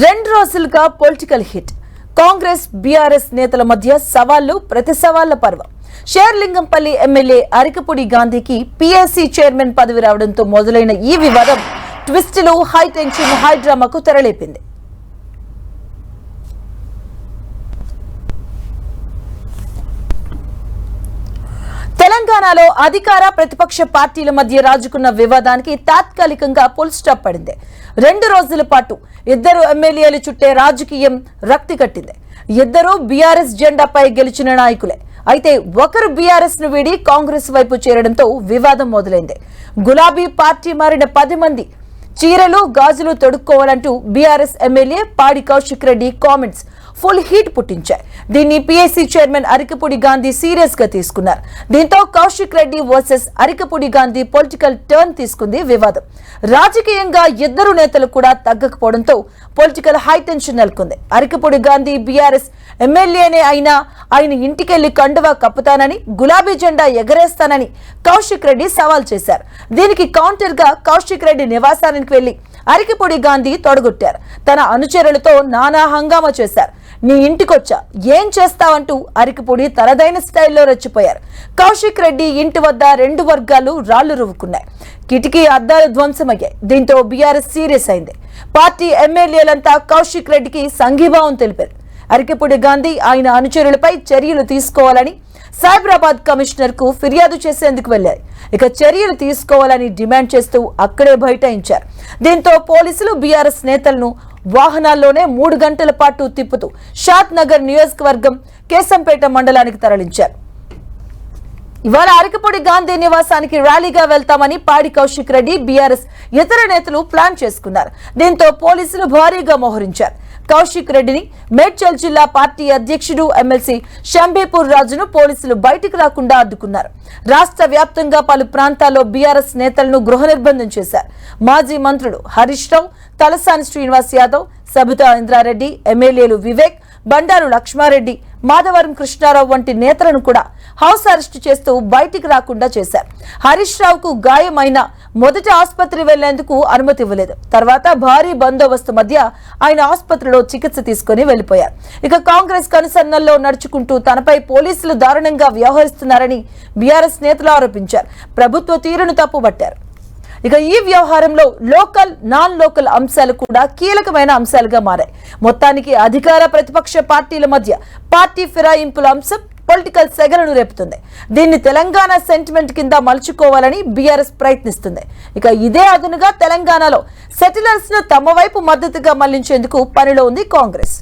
రెండు రోజులుగా political hit. Congress BRS నేతల మధ్య సవాళ్ళు ప్రతి సవాళ్ళ పర్వం. షేర్లింగంపల్లి ఎమ్మెల్యే అరికపూడి గాంధీకి పీఎస్సీ చైర్మన్ పదవి రావడంతో మొదలైన ఈ వివాదం ట్విస్టులు హై టెన్షన్ హై డ్రామాకు తెరలేపింది. తెలంగాణలో అధికార ప్రతిపక్ష పార్టీల మధ్య రాజుకున్న వివాదానికి తాత్కాలికంగా పుల్ స్టాప్ పడింది. రెండు రోజుల పాటు ఇద్దరు ఎమ్మెల్యేలు చుట్టే రాజకీయం రక్తి కట్టింది. ఇద్దరు బీఆర్ఎస్ జెండాపై గెలిచిన నాయకులే. అయితే ఒకరు బీఆర్ఎస్ను వీడి కాంగ్రెస్ వైపు చేరడంతో వివాదం మొదలైంది. గులాబీ పార్టీ మారిన పది మంది చీరలు గాజులు తొడుక్కోవాలంటూ BRS MLA Padi Kaushik Reddy comments full heat పుట్టించాయి. దీన్ని పిఎస్సీ చైర్మన్ అరికపూడి గాంధీ సీరియస్గా తీసుకున్నారు. దీంతో Kaushik Reddy versus Arikapudi Gandhi political turn తీసుకుంది వివాదం. రాజకీయంగా ఇద్దరు నేతలు కూడా తగ్గకపోవడంతో పొలిటికల్ హైటెన్షన్ నెలకొంది. అరికపూడి గాంధీ బీఆర్ఎస్ ఎమ్మెల్యేనే అయినా ఆయన ఇంటికెళ్ళి కండువా కప్పుతానని గులాబీ జెండా ఎగరేస్తానని కౌశిక్ రెడ్డి సవాల్ చేశారు. దీనికి కౌంటర్గా కౌశిక్ రెడ్డి నివాసానికి వెళ్ళి అరికిపొడి గాంధీ తొడగొట్టారు. తన అనుచరులతో నానా హంగామా చేశారు. నీ ఇంటికొచ్చా? ఏం చేస్తావంటూ అరికిపొడి తనదైన స్టైల్లో రెచ్చిపోయారు. కౌశిక్ రెడ్డి ఇంటి వద్ద రెండు వర్గాలు రాళ్ళు రువ్వుకున్నాయి. కిటికీ అద్దాలు ధ్వంసమయ్యాయి. దీంతో బీఆర్ఎస్ సీరియస్ అయింది. పార్టీ ఎమ్మెల్యేలంతా కౌశిక్ రెడ్డికి సంఘీభావం తెలిపారు. అరికిపొడి గాంధీ ఆయన అనుచరులపై చర్యలు తీసుకోవాలని సైబరాబాద్ కమిషనర్కు ఫిర్యాదు చేసేందుకు వెళ్ళారు ఇక చర్యలు తీసుకోవాలని డిమాండ్ చేస్తూ అక్కడే బైఠాయించారు. దీంతో పోలీసులు బీఆర్ఎస్ నేతలను వాహనాల్లోనే మూడు గంటల పాటు తిప్పుతూ షాద్ నగర్ నియోజకవర్గం కేసంపేట మండలానికి తరలించారు. ఇవాళ అరకపొడి గాంధీ నివాసానికి ర్యాలీగా వెళ్తామని పాడి కౌశిక్ రెడ్డి బీఆర్ఎస్ ఇతర నేతలు ప్లాన్ చేసుకున్నారు. దీంతో పోలీసులు భారీగా మోహరించారు. కౌశిక్ రెడ్డిని మేడ్చల్ జిల్లా పార్టీ అధ్యక్షుడు ఎమ్మెల్సీ షంబేపూర్ రాజును పోలీసులు బయటకు రాకుండా అడ్డుకున్నారు. రాష్ట్ర వ్యాప్తంగా పలు ప్రాంతాల్లో బీఆర్ఎస్ నేతలను గృహ నిర్బంధం చేశారు. మాజీ మంత్రులు హరీష్ రావు తలసాని శ్రీనివాస్ యాదవ్ సబితా ఇంద్రారెడ్డి ఎమ్మెల్యేలు వివేక్ బండారు లక్ష్మారెడ్డి మాధవరం కృష్ణారావు వంటి నేతలను కూడా హౌస్ అరెస్టు చేస్తూ బయటికి రాకుండా చేశారు. హరీష్ రావుకు గాయమైన మొదట ఆసుపత్రి వెళ్ళేందుకు అనుమతి ఇవ్వలేదు. తర్వాత భారీ బందోబస్తు మధ్య ఆయన ఆసుపత్రిలో చికిత్స తీసుకుని వెళ్ళిపోయారు ఇక కాంగ్రెస్ కనుసన్నల్లో నడుచుకుంటూ తనపై పోలీసులు దారుణంగా వ్యవహరిస్తున్నారని బీఆర్ఎస్ నేతలు ఆరోపించారు. ప్రభుత్వ తీరును తప్పుబట్టారు ఇక ఈ వ్యవహారంలో లోకల్ నాన్ లోకల్ అంశాలు కూడా కీలకమైన అంశాలుగా మారాయి. మొత్తానికి అధికార ప్రతిపక్ష పార్టీల మధ్య పార్టీ ఫిరాయింపుల అంశం పొలిటికల్ సెగలను రేపుతుంది. దీన్ని తెలంగాణ సెంటిమెంట్ కింద మలుచుకోవాలని బీఆర్ఎస్ ప్రయత్నిస్తుంది. ఇక ఇదే అదునుగా తెలంగాణలో సెటిలర్స్ను తమ వైపు మద్దతుగా మళ్ళించేందుకు పనిలో ఉంది కాంగ్రెస్.